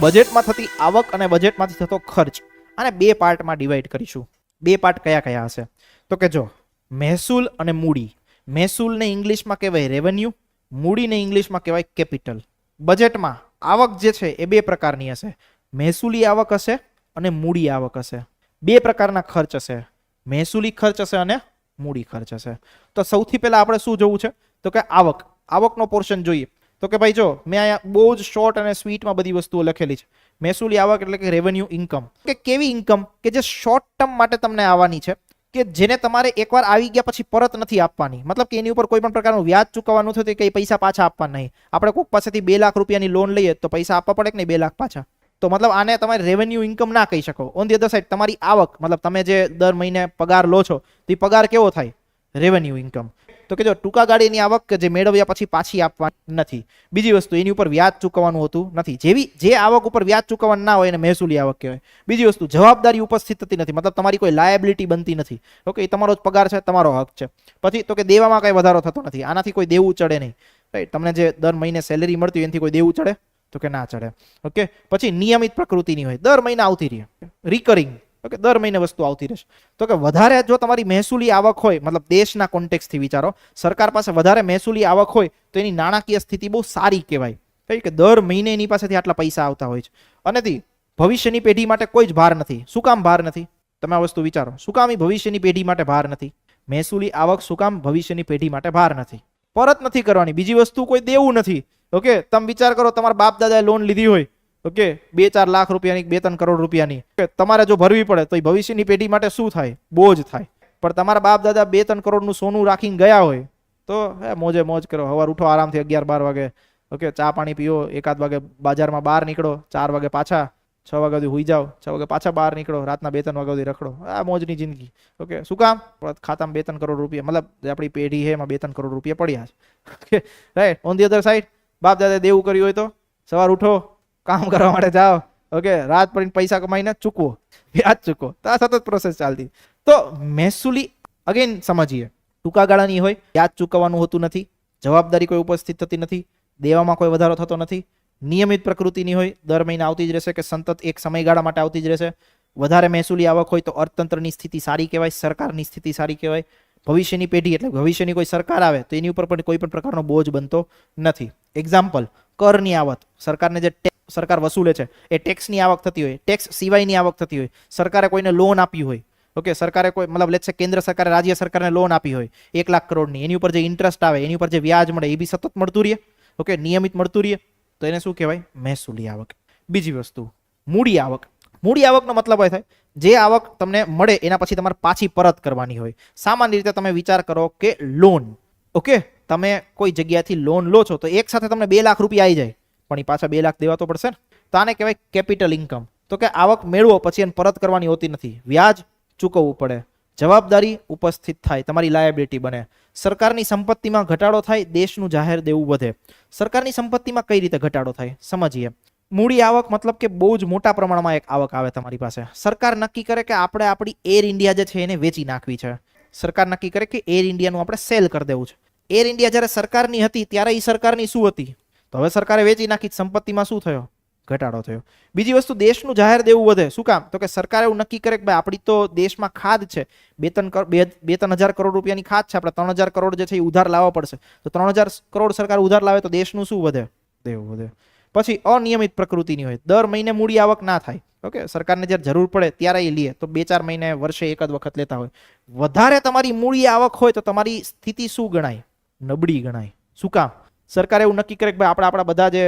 બજેટમાં થતી આવક અને બજેટમાંથી થતો ખર્ચ આને બે પાર્ટમાં ડિવાઈડ કરીશું. બે પાર્ટ કયા કયા હશે? તો કે જો, મહેસૂલ અને મૂડી. મહેસૂલને ઇંગ્લિશમાં કહેવાય રેવન્યુ મૂડીને ઇંગ્લિશમાં કહેવાય કેપિટલ બજેટમાં આવક જે છે એ બે પ્રકારની હશે. મહેસૂલી આવક હશે અને મૂડી આવક હશે. બે પ્રકારના ખર્ચ હશે. મહેસૂલી ખર્ચ હશે અને મૂડી ખર્ચ હશે. તો સૌથી પહેલા આપણે શું જોવું છે? તો કે આવક. આવકનો પોર્શન જોઈએ. તો કે ભાઈ જો, મેં અહીંયા બહુ જ શોર્ટ અને સ્વીટમાં બધી વસ્તુઓ લખેલી છે. મહેસૂલી આવક એટલે કે રેવન્યુ ઇન્કમ કે કેવી ઇન્કમ કે જે શોર્ટ ટર્મ માટે તમને આવવાની છે, કે જેને તમારે એકવાર આવી ગયા પછી પરત નથી આપવાની. મતલબ કે એની ઉપર કોઈ પણ પ્રકારનું વ્યાજ ચૂકવવાનું થતું કે પૈસા પાછા આપવાના નહીં. આપણે કોઈક પાસેથી બે લાખ રૂપિયાની લોન લઈએ તો પૈસા આપવા પડે કે નહીં? બે લાખ પાછા. તો મતલબ આને તમારે રેવન્યુ ઇન્કમ ના કહી શકો. ઓન ધી અધર સાઈડ તમારી આવક, મતલબ તમે જે દર મહિને પગાર લો છો, તો એ પગાર કેવો થાય? રેવન્યુ ઇન્કમ તો કે જો ટૂંકા ગાડીની આવક કે જે મેળવ્યા પછી પાછી આપવાની નથી. બીજી વસ્તુ, એની ઉપર વ્યાજ ચૂકવવાનું હોતું નથી. જેવી, જે આવક ઉપર વ્યાજ ચૂકવવાનું ના હોય એને મહેસૂલી આવક કહેવાય. બીજી વસ્તુ, જવાબદારી ઉપસ્થિત થતી નથી. મતલબ તમારી કોઈ લાયબિલિટી બનતી નથી. ઓકે, એ તમારો જ પગાર છે, તમારો હક છે. પછી તો કે દેવામાં કાંઈ વધારો થતો નથી. આનાથી કોઈ દેવું ચડે નહીં. રાઈટ તમને જે દર મહિને સેલેરી મળતી હોય એનાથી કોઈ દેવું ચડે? તો કે ના ચડે. ઓકે? પછી નિયમિત પ્રકૃતિની હોય. દર મહિને આવતી રહે. રિકરિંગ ઓકે દર મહિને વસ્તુ આવતી રહેશે. તો કે વધારે જો તમારી મહેસૂલી આવક હોય, મતલબ દેશના કોન્ટેક્સથી વિચારો, સરકાર પાસે વધારે મહેસૂલી આવક હોય, તો એની નાણાકીય સ્થિતિ બહુ સારી કહેવાય. કઈ કે દર મહિને એની પાસેથી આટલા પૈસા આવતા હોય છે. અનેથી ભવિષ્યની પેઢી માટે કોઈ જ ભાર નથી. શું કામ ભાર નથી? તમે આ વસ્તુ વિચારો. શું કામ ભવિષ્યની પેઢી માટે ભાર નથી? મહેસૂલી આવક શું કામ ભવિષ્યની પેઢી માટે ભાર નથી? પરત નથી કરવાની. બીજી વસ્તુ કોઈ દેવું નથી. ઓકે, તમે વિચાર કરો, તમારા બાપ દાદાએ લોન લીધી હોય ઓકે? બે ચાર લાખ રૂપિયાની, બે ત્રણ કરોડ રૂપિયાની. તમારે જો ભરવી પડે તો એ ભવિષ્યની પેઢી માટે શું થાય? બોજ થાય. પણ તમારા બાપ દાદા બે ત્રણ કરોડનું સોનું રાખીને ગયા હોય, તો, હે, મોજે મોજ કરો. સવાર ઉઠો આરામથી અગિયાર બાર વાગે. ઓકે, ચા પાણી પીઓ, એકાદ વાગે બજારમાં બહાર નીકળો, ચાર વાગે પાછા, છ વાગ્યા સુધી હોઈ જાઓ, છ વાગે પાછા બહાર નીકળો, રાતના બે ત્રણ વાગ્યા સુધી રખડો. આ મોજની જિંદગી. ઓકે, શું કામ? ખાતામાં બે ત્રણ કરોડ રૂપિયા, મતલબ આપણી પેઢી છે એમાં બે ત્રણ કરોડ રૂપિયા પડ્યા છે. Okay, right? On the other side બાપ દાદા દેવું કર્યું હોય તો, સવાર ઉઠો કામ કરવા માટે જાઓ. ઓકે રાત પડીને પૈસા કમાઈને ચૂકવો. વ્યાજ ચૂકવો. તો આ સતત પ્રોસેસ ચાલતી. તો મહેસૂલી અગેન સમજીએ. ટૂંકા ગાળાની હોય, વ્યાજ ચૂકવવાનું હોતું નથી. જવાબદારી કોઈ ઉપસ્થિત થતી નથી. દેવામાં કોઈ વધારો થતો નથી. નિયમિત પ્રકૃતિની હોય, દર મહિને આવતી જ રહેશે કે સતત એક સમયગાળા માટે આવતી જ રહેશે. વધારે મહેસૂલી આવક હોય તો અર્થતંત્રની સ્થિતિ સારી કહેવાય, સરકારની સ્થિતિ સારી કહેવાય. ભવિષ્યની પેઢી એટલે ભવિષ્યની કોઈ સરકાર આવે, તો એની ઉપર પણ કોઈ પણ પ્રકારનો બોજ બનતો નથી. એક્ઝામ્પલ કરની આવક. સરકારને જે સરકાર વસૂલે છે, એ ટેક્સની આવક થતી હોય ટેક્સ સિવાયની આવક થતી હોય, સરકારે કોઈને લોન આપી હોય ઓકે સરકારે કોઈ, મતલબ લેટ કેન્દ્ર સરકારે, રાજ્ય સરકારને લોન આપી હોય, એક લાખ કરોડની, એની ઉપર જે ઇન્ટરેસ્ટ આવે, એની ઉપર જે વ્યાજ મળે, એ બી સતત મળતું રહે ઓકે નિયમિત મળતું રહે તો એને શું કહેવાય? મહેસૂલી આવક. બીજી વસ્તુ, મૂડી આવક. મૂડી આવકનો મતલબ એ થાય જે આવક તમને મળે, એના પછી તમારે પાછી પરત કરવાની હોય. સામાન્ય રીતે તમે વિચાર કરો કે લોન ઓકે તમે કોઈ જગ્યાથી લોન લો છો, તો એક સાથે તમને બે લાખ રૂપિયા આવી જાય. પણ એ પાછા બે લાખ દેવા તો પડશે ને? તો આને કહેવાય કેપિટલ ઇન્કમ તો કે આવક મેળવો, પછી એને પરત કરવાની હોતી નથી. વ્યાજ ચૂકવવું પડે. જવાબદારી ઉપસ્થિત થાય, તમારી લાયબિલિટી બને. સરકારની સંપત્તિમાં ઘટાડો થાય, દેશનું જાહેર દેવું વધે. સરકારની સંપત્તિમાં કઈ રીતે ઘટાડો થાય? સમજીએ. મૂડી આવક મતલબ કે બહુ જ મોટા પ્રમાણમાં એક આવક આવે તમારી પાસે. સરકાર નક્કી કરે કે આપણે આપણી એર ઇન્ડિયા જે છે એને વેચી નાખવી છે. સરકાર નક્કી કરે કે એર ઇન્ડિયાનું આપણે સેલ કરી દેવું છે. એર ઇન્ડિયા જ્યારે સરકારની હતી, ત્યારે એ સરકારની શું હતી? તો હવે સરકારે વેચી નાખી સંપત્તિમાં શું થયો? ઘટાડો થયો. બીજી વસ્તુ, દેશનું જાહેર દેવું વધે. શું કામ? તો કે સરકાર એવું નક્કી કરે કે ભાઈ, આપણી તો દેશમાં ખાદ છે. બે ત્રણ બે ત્રણ હજાર કરોડ રૂપિયાની ખાદ છે. આપણે ત્રણ હજાર કરોડ જે છે એ ઉધાર લાવવા પડશે. તો ત્રણ હજાર કરોડ સરકાર ઉધાર લાવે તો દેશનું શું વધે? દેવું વધે. પછી અનિયમિત પ્રકૃતિની હોય. દર મહિને મૂડી આવક ના થાય. ઓકે? સરકારને જ્યારે જરૂર પડે ત્યારે એ લે. તો બે ચાર મહિને, વર્ષે એક જ વખત લેતા હોય. વધારે તમારી મૂડી આવક હોય તો તમારી સ્થિતિ શું ગણાય? નબળી ગણાય. શું કામ? સરકારે એવું નક્કી કરે કે ભાઈ આપણે આપણા બધા જે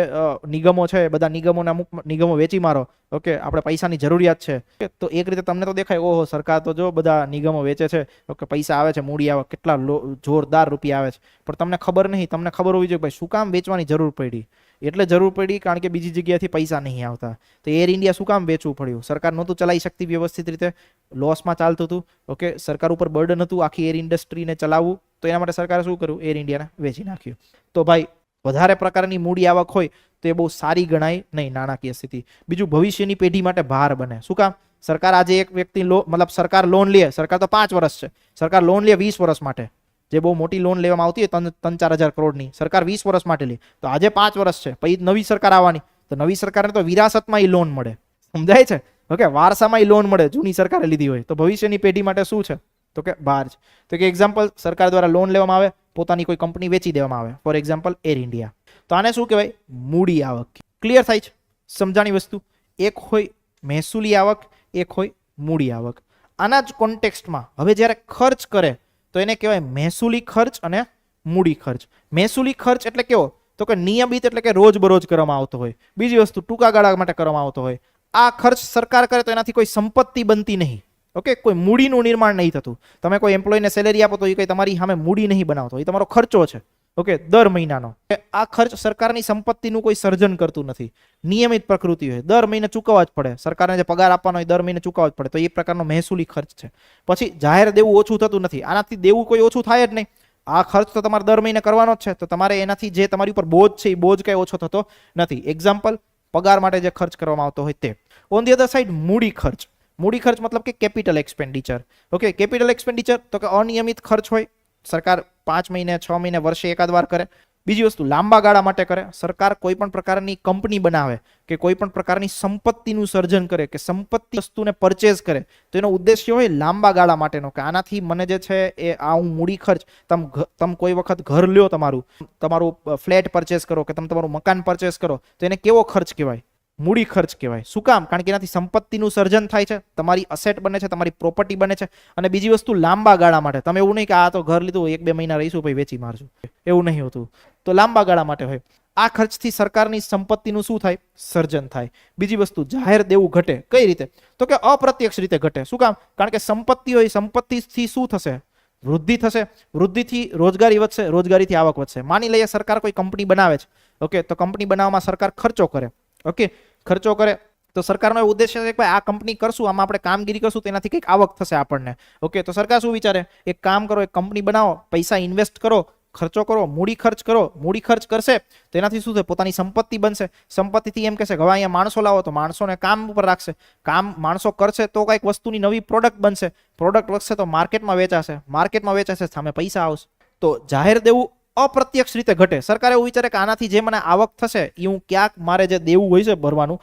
નિગમો છે બધા નિગમોના અમુક નિગમો વેચી મારો. ઓકે, આપણે પૈસાની જરૂરિયાત છે. તો એક રીતે તમને તો દેખાય, ઓહો, સરકાર તો જો બધા નિગમો વેચે છે. ઓકે, પૈસા આવે છે, મૂડી આવે, કેટલા જોરદાર રૂપિયા આવે છે. પણ તમને ખબર નહીં, તમને ખબર હોવી જોઈએ ભાઈ શું કામ વેચવાની જરૂર પડી? એટલે જરૂર પડી કારણ કે બીજી જગ્યાએથી પૈસા નહીં આવતા. તો એર ઇન્ડિયા શું કામ વેચવું પડ્યું? સરકાર નહોતું ચલાવી શકતી વ્યવસ્થિત રીતે. લોસમાં ચાલતું હતું. ઓકે, સરકાર ઉપર બર્ડન હતું આખી એર ઇન્ડસ્ટ્રીને ચલાવવું. તો એના માટે સરકારે શું કર્યું? એર ઇન્ડિયાને વેચી નાખ્યું. તો ભાઈ, વધારે પ્રકારની મૂડી આવક હોય તો એ બહુ સારી ગણાય નહીં, નાણાકીય સ્થિતિ. બીજું, ભવિષ્યની પેઢી માટે ભાર બને. શું કામ? સરકાર આજે એક વ્યક્તિ લો, મતલબ સરકાર લોન લે, સરકાર તો પાંચ વર્ષ છે. સરકાર લોન લે વીસ વર્ષ માટે. જે બહુ મોટી લોન લેવામાં આવતી હોય ત્રણ ત્રણ, ચાર હજાર કરોડની, સરકાર વીસ વર્ષ માટે લે. તો આજે પાંચ વર્ષ છે. પછી નવી સરકાર આવવાની. તો નવી સરકારને તો વિરાસતમાં એ લોન મળે. સમજાય છે? ઓકે, વારસામાં એ લોન મળે, જૂની સરકારે લીધી હોય. તો ભવિષ્યની પેઢી માટે શું છે? તો કે બહાર છે. તો કે એક્ઝામ્પલ સરકાર દ્વારા લોન લેવામાં આવે, પોતાની કોઈ કંપની વેચી દેવામાં આવે. ફોર એક્ઝામ્પલ એર ઇન્ડિયા તો આને શું કહેવાય? મૂડી આવક. ક્લિયર થાય છે? સમજાણી વસ્તુ. એક હોય મહેસૂલી આવક, એક હોય મૂડી આવક. આના જ કોન્ટેક્સ્ટમાં હવે જ્યારે ખર્ચ કરે, તો એને કહેવાય મહેસૂલી ખર્ચ અને મૂડી ખર્ચ. મહેસૂલી ખર્ચ એટલે કેવો? તો કે નિયમિત એટલે કે રોજબરોજ કરવામાં આવતો હોય. બીજી વસ્તુ, ટૂંકા ગાળા માટે કરવામાં આવતો હોય. આ ખર્ચ સરકાર કરે તો એનાથી કોઈ સંપત્તિ બનતી નહીં. ઓકે કોઈ મૂડીનું નિર્માણ નહીં થતું. તમે કોઈ એમ્પ્લોયને સેલેરી આપો તો એ કંઈ તમારી સામે મૂડી નહીં બનાવતો. એ તમારો ખર્ચો છે. ઓકે દર મહિનાનો. આ ખર્ચ સરકારની સંપત્તિનું કોઈ સર્જન કરતું નથી. નિયમિત પ્રકૃતિ હોય. દર મહિને ચૂકવવા જ પડે. સરકારને જે પગાર આપવાનો હોય દર મહિને ચૂકવવા જ પડે. તો એ પ્રકારનો મહેસૂલી ખર્ચ છે. પછી જાહેર દેવું ઓછું થતું નથી. આનાથી દેવું કોઈ ઓછું થાય જ નહીં. આ ખર્ચ તો તમારે દર મહિને કરવાનો જ છે. તો તમારે એનાથી જે તમારી ઉપર બોજ છે, એ બોજ કંઈ ઓછો થતો નથી. એક્ઝામ્પલ પગાર માટે જે ખર્ચ કરવામાં આવતો હોય તે. ઓન ધી અધર સાઈડ મૂડી ખર્ચ. મૂડી ખર્ચ મતલબ કે capital expenditure okay capital expenditure તો કે અનિયમિત ખર્ચ હોય, સરકાર પાંચ મહિને, છ મહિને વર્ષે એકાદ વાર કરે. બીજી વસ્તુ, લાંબા ગાળા માટે કરે. સરકાર કોઈ પણ પ્રકારની કંપની બનાવે કે કોઈ પણ પ્રકારની સંપત્તિનું સર્જન કરે કે સંપત્તિ વસ્તુને પરચેઝ કરે, તો એનો ઉદ્દેશ્ય હોય લાંબા ગાળા માટેનો કે આનાથી મને જે છે એ આ હું મૂડી ખર્ચ, તમ તમ કોઈ વખત ઘર લ્યો તમારું તમારું ફ્લેટ પરચેસ કરો કે તમે તમારું મકાન પરચેસ કરો, તો એને કેવો ખર્ચ કહેવાય? મૂડી ખર્ચ કહેવાય. શું કામ? કારણ કે એનાથી સંપત્તિનું સર્જન થાય છે, તમારી અસેટ બને છે, તમારી પ્રોપર્ટી બને છે, અને બીજી વસ્તુ લાંબા ગાળા માટે. તમે એવું નહીં કે આ તો ઘર લીધું એક બે મહિના રહીશું, પછી વેચી મારશું. એવું નહીં હોતું. તો લાંબા ગાળા માટે હોય. આ ખર્ચથી સરકારની સંપત્તિનું શું થાય? સર્જન થાય. બીજી વસ્તુ, જાહેર દેવું ઘટે. કઈ રીતે? તો કે અપ્રત્યક્ષ રીતે ઘટે. શું કામ? કારણ કે સંપત્તિ હોય, સંપત્તિથી શું થશે? વૃદ્ધિ થશે. વૃદ્ધિથી રોજગારી વધશે, રોજગારીથી આવક વધશે. માની લઈએ સરકાર કોઈ કંપની બનાવે છે. ઓકે, તો કંપની બનાવવામાં સરકાર ખર્ચો કરે. ઓકે ખર્ચો કરે, તો સરકારનો ઉદ્દેશ્ય છે કે ભાઈ આ કંપની કરશું, આમાં આપણે કામગીરી કરશું, તેનાથી કંઈક આવક થશે આપણને. ઓકે તો સરકાર શું વિચારે? એક કામ કરો, એક કંપની બનાવો, પૈસા ઇન્વેસ્ટ કરો, ખર્ચો કરો, મૂડી ખર્ચ કરો, મૂડી ખર્ચ કરશે, તેનાથી શું થશે પોતાની સંપત્તિ બનશે. સંપત્તિથી એમ કહેશે કે હવે અહીંયા માણસો લાવો, તો માણસોને કામ ઉપર રાખશે. કામ માણસો કરશે તો કંઈક વસ્તુની નવી પ્રોડક્ટ બનશે. પ્રોડક્ટ વધશે તો માર્કેટમાં વેચાશે. માર્કેટમાં વેચાશે, સામે પૈસા આવશે. તો જાહેર દેવું અપ્રત્યક્ષ રીતે ઘટે. સરકાર એવું વિચારે કે આનાથી જે મને આવક થશે, એ હું ક્યાંક મારે જે દેવું હોય છે ભરવાનું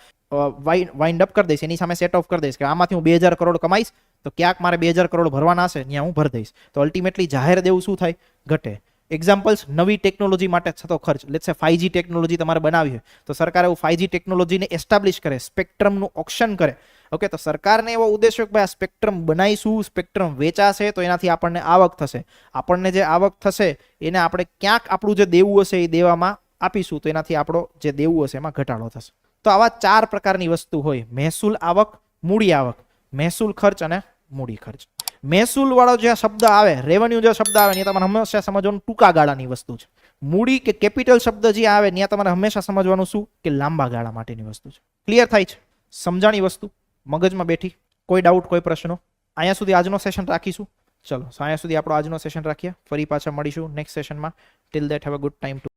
વાઇન્ડ અપ કરી દઈશ, એની સામે સેટ ઓફ કરી દઈશ કે આમાંથી હું બે હજાર કરોડ કમાઈશ, તો ક્યાંક મારે બે હજાર કરોડ ભરવાના હશે, ત્યાં હું ભરી દઈશ. તો અલ્ટિમેટલી જાહેર દેવું શું થાય? ઘટે. એક્ઝામ્પલ્સ નવી ટેકનોલોજી માટે થતો ખર્ચ. લેટ્સ સે ફાઈવજી ટેકનોલોજી તમારે બનાવી હોય, તો સરકાર એવું ફાઈવજી ટેકનોલોજીને એસ્ટાબ્લિશ કરે સ્પેક્ટ્રમનું ઓપ્શન કરે. ઓકે, તો સરકારને એવો ઉદ્દેશ કે ભાઈ આ સ્પેક્ટ્રમ બનાવીશું સ્પેક્ટ્રમ વેચાશે, તો એનાથી આપણને આવક થશે. આપણને જે આવક થશે, એને આપણે ક્યાંક આપણું જે દેવું હશે એ દેવામાં આપીશું, તો એનાથી આપણો જે દેવું હશે એમાં ઘટાડો થશે. તો આવા ચાર પ્રકારની વસ્તુ હોય. મહેસૂલ આવક, મૂડી આવક. મહેસૂલ ખર્ચ અને મૂડી ખર્ચ. મહેસૂલ વાળો જે શબ્દ આવે રેવન્યુ જે શબ્દ આવે એ તમારે હંમેશા સમજવાનું ટૂંકા ગાળાની વસ્તુ છે. મૂડી કે કેપિટલ શબ્દ જે આવે ત્યાં તમારે હંમેશા સમજવાનું શું? કે લાંબા ગાળા માટેની વસ્તુ છે. ક્લિયર થાય છે? સમજાણી વસ્તુ. મગજમાં બેઠી, કોઈ ડાઉટ કોઈ પ્રશ્નો, અહીંયા સુધી આજનો સેશન રાખીશું. ચલો અહીંયા સુધી આપણો આજનો સેશન રાખીએ. ફરી પાછા મળીશું નેક્સ્ટ સેશનમાં till that have a good time to